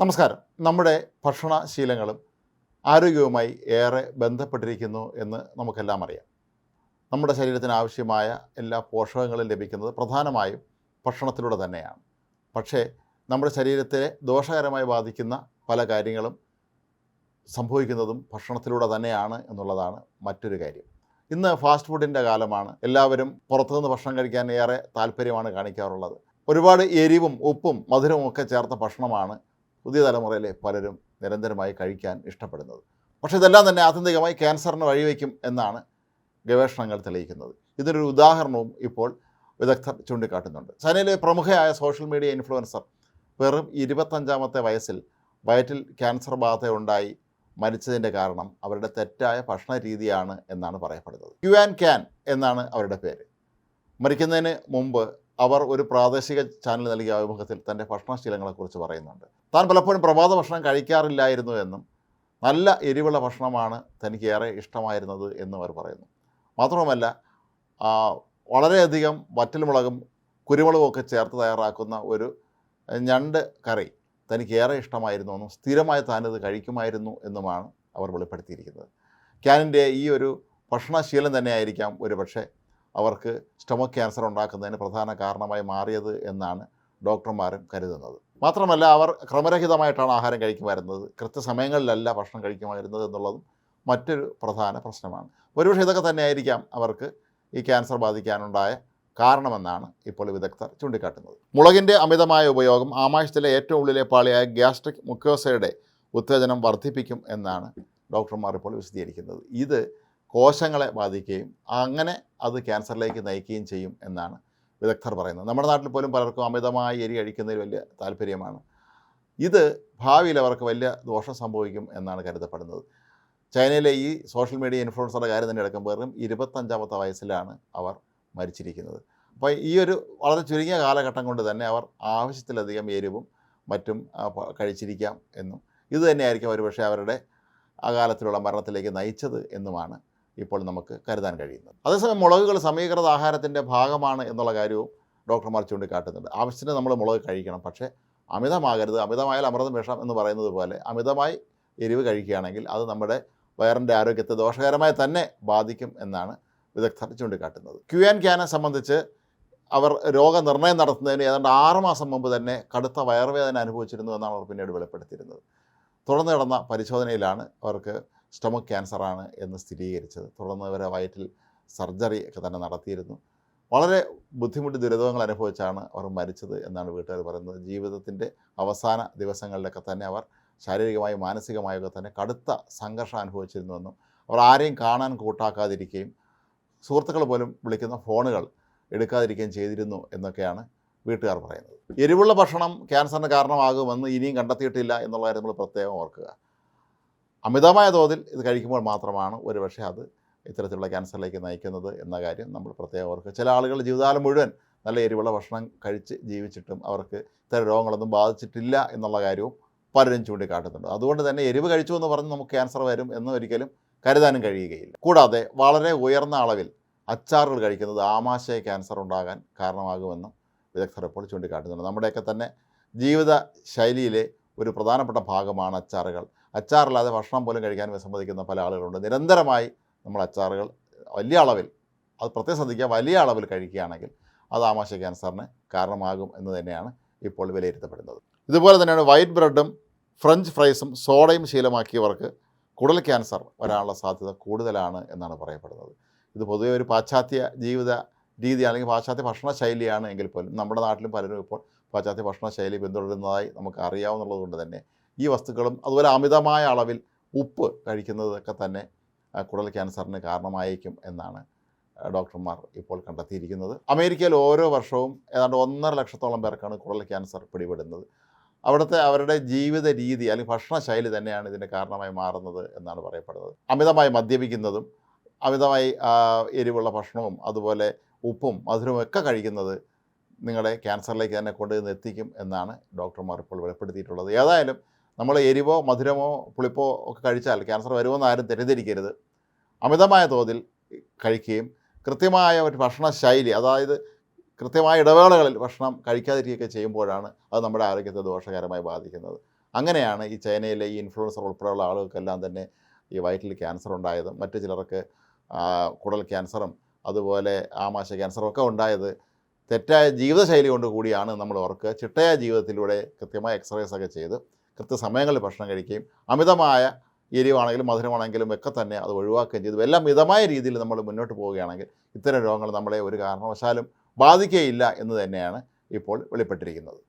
നമസ്കാരം. നമ്മുടെ ഭക്ഷണശീലങ്ങളും ആരോഗ്യവുമായി ഏറെ ബന്ധപ്പെട്ടിരിക്കുന്നു എന്ന് നമുക്കെല്ലാം അറിയാം. നമ്മുടെ ശരീരത്തിന് ആവശ്യമായ എല്ലാ പോഷകങ്ങളും ലഭിക്കുന്നത് പ്രധാനമായും ഭക്ഷണത്തിലൂടെ തന്നെയാണ്. പക്ഷേ നമ്മുടെ ശരീരത്തെ ദോഷകരമായി ബാധിക്കുന്ന പല കാര്യങ്ങളും സംഭവിക്കുന്നതും ഭക്ഷണത്തിലൂടെ തന്നെയാണ് എന്നുള്ളതാണ് മറ്റൊരു കാര്യം. ഇന്ന് ഫാസ്റ്റ് ഫുഡിന്റെ കാലമാണ്. എല്ലാവരും പുറത്തുനിന്ന് ഭക്ഷണം കഴിക്കാൻ ഏറെ താല്പര്യമാണ് കാണിക്കാറുള്ളത്. ഒരുപാട് എരിവും ഉപ്പും മധുരവും ഒക്കെ ചേർത്ത ഭക്ഷണമാണ് പുതിയ തലമുറയിലെ പലരും നിരന്തരമായി കഴിക്കാൻ ഇഷ്ടപ്പെടുന്നത്. പക്ഷേ ഇതെല്ലാം തന്നെ ആത്യന്തികമായി ക്യാൻസറിന് വഴിവെക്കും എന്നാണ് ഗവേഷണങ്ങൾ തെളിയിക്കുന്നത്. ഇതിനൊരു ഉദാഹരണവും ഇപ്പോൾ വിദഗ്ധർ ചൂണ്ടിക്കാട്ടുന്നുണ്ട്. ചൈനയിലെ പ്രമുഖയായ സോഷ്യൽ മീഡിയ ഇൻഫ്ലുവൻസർ വെറും ഇരുപത്തഞ്ചാമത്തെ വയസ്സിൽ വയറ്റിൽ ക്യാൻസർ ബാധ ഉണ്ടായി മരിച്ചതിന്റെ കാരണം അവരുടെ തെറ്റായ ഭക്ഷണ രീതിയാണ് എന്നാണ് പറയപ്പെടുന്നത്. ക്യു ആൻഡ് ക്യാൻ എന്നാണ് അവരുടെ പേര്. മരിക്കുന്നതിന് മുമ്പ് അവർ ഒരു പ്രാദേശിക ചാനൽ നൽകിയ അഭിമുഖത്തിൽ തന്റെ ഭക്ഷണശീലങ്ങളെക്കുറിച്ച് പറയുന്നുണ്ട്. താൻ പലപ്പോഴും പ്രഭാത ഭക്ഷണം കഴിക്കാറില്ലായിരുന്നു എന്നും നല്ല എരിവുള്ള ഭക്ഷണമാണ് തനിക്ക് ഏറെ ഇഷ്ടമായിരുന്നത് എന്നും അവർ പറയുന്നു. മാത്രവുമല്ല വളരെയധികം വറ്റൽമുളകും കുരുമുളകും ഒക്കെ ചേർത്ത് തയ്യാറാക്കുന്ന ഒരു ഞണ്ട് കറി തനിക്ക് ഏറെ ഇഷ്ടമായിരുന്നു എന്നും സ്ഥിരമായി താനത് കഴിക്കുമായിരുന്നു എന്നുമാണ് അവർ വെളിപ്പെടുത്തിയിരിക്കുന്നത്. ക്യാനിന്റെ ഈ ഒരു ഭക്ഷണശീലം തന്നെയായിരിക്കാം ഒരുപക്ഷെ അവർക്ക് സ്റ്റൊമക് ക്യാൻസർ ഉണ്ടാക്കുന്നതിന് പ്രധാന കാരണമായി മാറിയത് എന്നാണ് ഡോക്ടർമാരും കരുതുന്നത്. മാത്രമല്ല അവർ ക്രമരഹിതമായിട്ടാണ് ആഹാരം കഴിക്കുമായിരുന്നത്. കൃത്യസമയങ്ങളിലല്ല ഭക്ഷണം കഴിക്കുമായിരുന്നത് എന്നുള്ളതും മറ്റൊരു പ്രധാന പ്രശ്നമാണ്. ഒരുപക്ഷെ ഇതൊക്കെ തന്നെയായിരിക്കാം അവർക്ക് ഈ ക്യാൻസർ ബാധിക്കാനുണ്ടായ കാരണമെന്നാണ് ഇപ്പോൾ വിദഗ്ധർ ചൂണ്ടിക്കാട്ടുന്നത്. മുളകിന്റെ അമിതമായ ഉപയോഗം ആമാശയത്തിലെ ഏറ്റവും ഉള്ളിലെ പാളിയായ ഗ്യാസ്ട്രിക് മുക്കോസയുടെ ഉത്തേജനം വർദ്ധിപ്പിക്കും എന്നാണ് ഡോക്ടർമാർ ഇപ്പോൾ വിശദീകരിക്കുന്നത്. ഇത് കോശങ്ങളെ ബാധിക്കുകയും അങ്ങനെ അത് ക്യാൻസറിലേക്ക് നയിക്കുകയും ചെയ്യും എന്നാണ് വിദഗ്ധർ പറയുന്നത്. നമ്മുടെ നാട്ടിൽ പോലും പലർക്കും അമിതമായി എരി കഴിക്കുന്നതിൽ വലിയ താല്പര്യമാണ്. ഇത് ഭാവിയിൽ അവർക്ക് വലിയ ദോഷം സംഭവിക്കും എന്നാണ് കരുതപ്പെടുന്നത്. ചൈനയിലെ ഈ സോഷ്യൽ മീഡിയ ഇൻഫ്ലുവൻസറുടെ കാര്യം തന്നെ എടുക്കുമ്പോൾ വെറും ഇരുപത്തഞ്ചാമത്തെ വയസ്സിലാണ് അവർ മരിച്ചിരിക്കുന്നത്. അപ്പോൾ ഈ ഒരു വളരെ ചുരുങ്ങിയ കാലഘട്ടം കൊണ്ട് തന്നെ അവർ ആവശ്യത്തിലധികം എരിവും മറ്റും കഴിച്ചിരിക്കാം എന്നും. ഇത് തന്നെയായിരിക്കും ഒരുപക്ഷെ അവരുടെ അകാലത്തിലുള്ള മരണത്തിലേക്ക് നയിച്ചത് എന്നുമാണ് ഇപ്പോൾ നമുക്ക് കരുതാൻ കഴിയുന്നത്. അതേസമയം മുളകുകൾ സമീകൃത ആഹാരത്തിന്റെ ഭാഗമാണ് എന്നുള്ള കാര്യവും ഡോക്ടർമാർ ചൂണ്ടിക്കാട്ടുന്നുണ്ട്. ആവശ്യത്തിന് നമ്മൾ മുളക് കഴിക്കണം. പക്ഷേ അമിതമാകരുത്. അമിതമായാൽ അമൃതം വിഷം എന്ന് പറയുന്നത് പോലെ അമിതമായി എരിവ് കഴിക്കുകയാണെങ്കിൽ അത് നമ്മുടെ വയറിന്റെ ആരോഗ്യത്തെ ദോഷകരമായി തന്നെ ബാധിക്കും എന്നാണ് വിദഗ്ധർ ചൂണ്ടിക്കാട്ടുന്നത്. ക്യു ആൻ ക്യാനെ സംബന്ധിച്ച് അവർ രോഗനിർണയം നടത്തുന്നതിന് ഏതാണ്ട് ആറുമാസം മുമ്പ് തന്നെ കടുത്ത വയറുവേദന അനുഭവിച്ചിരുന്നു എന്നാണ് അവർ പിന്നീട് വെളിപ്പെടുത്തിയിരുന്നത്. തുടർന്ന് നടന്ന പരിശോധനയിലാണ് അവർക്ക് സ്റ്റൊമക് ക്യാൻസറാണ് എന്ന് സ്ഥിരീകരിച്ചത്. തുടർന്ന് അവരെ വയറ്റിൽ സർജറി ഒക്കെ തന്നെ നടത്തിയിരുന്നു. വളരെ ബുദ്ധിമുട്ട് ദുരിതങ്ങൾ അനുഭവിച്ചാണ് അവർ മരിച്ചത് എന്നാണ് വീട്ടുകാർ പറയുന്നത്. ജീവിതത്തിന്റെ അവസാന ദിവസങ്ങളിലൊക്കെ തന്നെ അവർ ശാരീരികമായും മാനസികമായും ഒക്കെ തന്നെ കടുത്ത സംഘർഷം അനുഭവിച്ചിരുന്നുവെന്നും അവർ ആരെയും കാണാൻ കൂട്ടാക്കാതിരിക്കുകയും സുഹൃത്തുക്കൾ പോലും വിളിക്കുന്ന ഫോണുകൾ എടുക്കാതിരിക്കുകയും ചെയ്തിരുന്നു എന്നൊക്കെയാണ് വീട്ടുകാർ പറയുന്നത്. എരിവുള്ള ഭക്ഷണം ക്യാൻസറിന് കാരണമാകുമെന്ന് ഇനിയും കണ്ടെത്തിയിട്ടില്ല എന്നുള്ള കാര്യം നമ്മൾ പ്രത്യേകം ഓർക്കുക. അമിതമായ തോതിൽ ഇത് കഴിക്കുമ്പോൾ മാത്രമാണ് ഒരുപക്ഷെ അത് ഇത്തരത്തിലുള്ള ക്യാൻസറിലേക്ക് നയിക്കുന്നത് എന്ന കാര്യം നമ്മൾ പ്രത്യേകം ഓർക്കുക. ചില ആളുകൾ ജീവിതകാലം മുഴുവൻ നല്ല എരിവുള്ള ഭക്ഷണം കഴിച്ച് ജീവിച്ചിട്ടും അവർക്ക് ഇത്തരം രോഗങ്ങളൊന്നും ബാധിച്ചിട്ടില്ല എന്നുള്ള കാര്യവും പലരും ചൂണ്ടിക്കാട്ടുന്നുണ്ട്. അതുകൊണ്ട് തന്നെ എരിവ് കഴിച്ചു എന്ന് പറഞ്ഞ് നമുക്ക് ക്യാൻസർ വരും എന്ന് ഒരിക്കലും കരുതാനും കഴിയുകയില്ല. കൂടാതെ വളരെ ഉയർന്ന അളവിൽ അച്ചാറുകൾ കഴിക്കുന്നത് ആമാശയ ക്യാൻസർ ഉണ്ടാകാൻ കാരണമാകുമെന്നും വിദഗ്ധർ ഇപ്പോൾ ചൂണ്ടിക്കാട്ടുന്നുണ്ട്. നമ്മുടെയൊക്കെ തന്നെ ജീവിത ശൈലിയിലെ ഒരു പ്രധാനപ്പെട്ട ഭാഗമാണ് അച്ചാറുകൾ. അച്ചാറില്ലാതെ ഭക്ഷണം പോലും കഴിക്കാൻ വിസമ്മതിക്കുന്ന പല ആളുകളുണ്ട്. നിരന്തരമായി നമ്മൾ അച്ചാറുകൾ വലിയ അളവിൽ അത് പ്രത്യേകം ശ്രദ്ധിക്കുക വലിയ അളവിൽ കഴിക്കുകയാണെങ്കിൽ അത് ആമാശയ ക്യാൻസറിന് കാരണമാകും എന്ന് തന്നെയാണ് ഇപ്പോൾ വിലയിരുത്തപ്പെടുന്നത്. ഇതുപോലെ തന്നെയാണ് വൈറ്റ് ബ്രെഡും ഫ്രഞ്ച് ഫ്രൈസും സോഡയും ശീലമാക്കിയവർക്ക് കുടൽ ക്യാൻസർ വരാനുള്ള സാധ്യത കൂടുതലാണ് എന്നാണ് പറയപ്പെടുന്നത്. ഇത് പൊതുവെ ഒരു പാശ്ചാത്യ ജീവിത രീതി അല്ലെങ്കിൽ പാശ്ചാത്യ ഭക്ഷണ ശൈലിയാണ് എങ്കിൽ പോലും നമ്മുടെ നാട്ടിലും പലരും ഇപ്പോൾ പാശ്ചാത്യ ഭക്ഷണ ശൈലി പിന്തുടരുന്നതായി നമുക്ക് അറിയാവുന്നത് കൊണ്ട് തന്നെ ഈ വസ്തുക്കളും അതുപോലെ അമിതമായ അളവിൽ ഉപ്പ് കഴിക്കുന്നതൊക്കെ തന്നെ കുടൽ ക്യാൻസറിന് കാരണമായേക്കും എന്നാണ് ഡോക്ടർമാർ ഇപ്പോൾ കണ്ടെത്തിയിരിക്കുന്നത്. അമേരിക്കയിൽ ഓരോ വർഷവും ഏതാണ്ട് ഒന്നര ലക്ഷത്തോളം പേർക്കാണ് കുടൽ ക്യാൻസർ പിടിപെടുന്നത്. അവിടുത്തെ അവരുടെ ജീവിത രീതി അല്ലെങ്കിൽ ഭക്ഷണശൈലി തന്നെയാണ് ഇതിന്റെ കാരണമായി മാറുന്നത് എന്നാണ് പറയപ്പെടുന്നത്. അമിതമായി മദ്യപിക്കുന്നതും അമിതമായി എരിവുള്ള ഭക്ഷണവും അതുപോലെ ഉപ്പും മധുരവും ഒക്കെ കഴിക്കുന്നത് നിങ്ങളെ ക്യാൻസറിലേക്ക് തന്നെ കൊണ്ടുവന്ന് എത്തിക്കും എന്നാണ് ഡോക്ടർമാർ ഇപ്പോൾ വെളിപ്പെടുത്തിയിട്ടുള്ളത്. ഏതായാലും നമ്മൾ എരിവോ മധുരമോ പുളിപ്പോ ഒക്കെ കഴിച്ചാൽ ക്യാൻസർ വരുമെന്ന് ആരും തെറ്റിദ്ധരിക്കരുത്. അമിതമായ തോതിൽ കഴിക്കുകയും കൃത്യമായ ഒരു ഭക്ഷണ ശൈലി അതായത് കൃത്യമായ ഇടവേളകളിൽ ഭക്ഷണം കഴിക്കാതിരിക്കുകയൊക്കെ ചെയ്യുമ്പോഴാണ് അത് നമ്മുടെ ആരോഗ്യത്തെ ദോഷകരമായി ബാധിക്കുന്നത്. അങ്ങനെയാണ് ഈ ചൈനയിലെ ഈ ഇൻഫ്ലുവൻസർ ഉൾപ്പെടെയുള്ള ആളുകൾക്കെല്ലാം തന്നെ ഈ വയറ്റിൽ ക്യാൻസർ ഉണ്ടായതും. മറ്റു ചിലർക്ക് കുടൽ ക്യാൻസറും അതുപോലെ ആമാശയ ക്യാൻസറും ഒക്കെ ഉണ്ടായത് തെറ്റായ ജീവിതശൈലി കൊണ്ട് കൂടിയാണ് നമ്മൾ ഓർക്കുക. ചിട്ടയായ ജീവിതത്തിലൂടെ കൃത്യമായ എക്സസൈസ് ഒക്കെ ചെയ്ത് കൃത്യസമയങ്ങളിൽ ഭക്ഷണം കഴിക്കുകയും അമിതമായ എരിവാണെങ്കിലും മധുരമാണെങ്കിലും ഒക്കെ തന്നെ അത് ഒഴിവാക്കുകയും ചെയ്തു. എല്ലാം മിതമായ രീതിയിൽ നമ്മൾ മുന്നോട്ട് പോവുകയാണെങ്കിൽ ഇത്തരം രോഗങ്ങൾ നമ്മളെ ഒരു കാരണവശാലും ബാധിക്കുകയില്ല എന്ന് തന്നെയാണ് ഇപ്പോൾ വെളിപ്പെട്ടിരിക്കുന്നത്.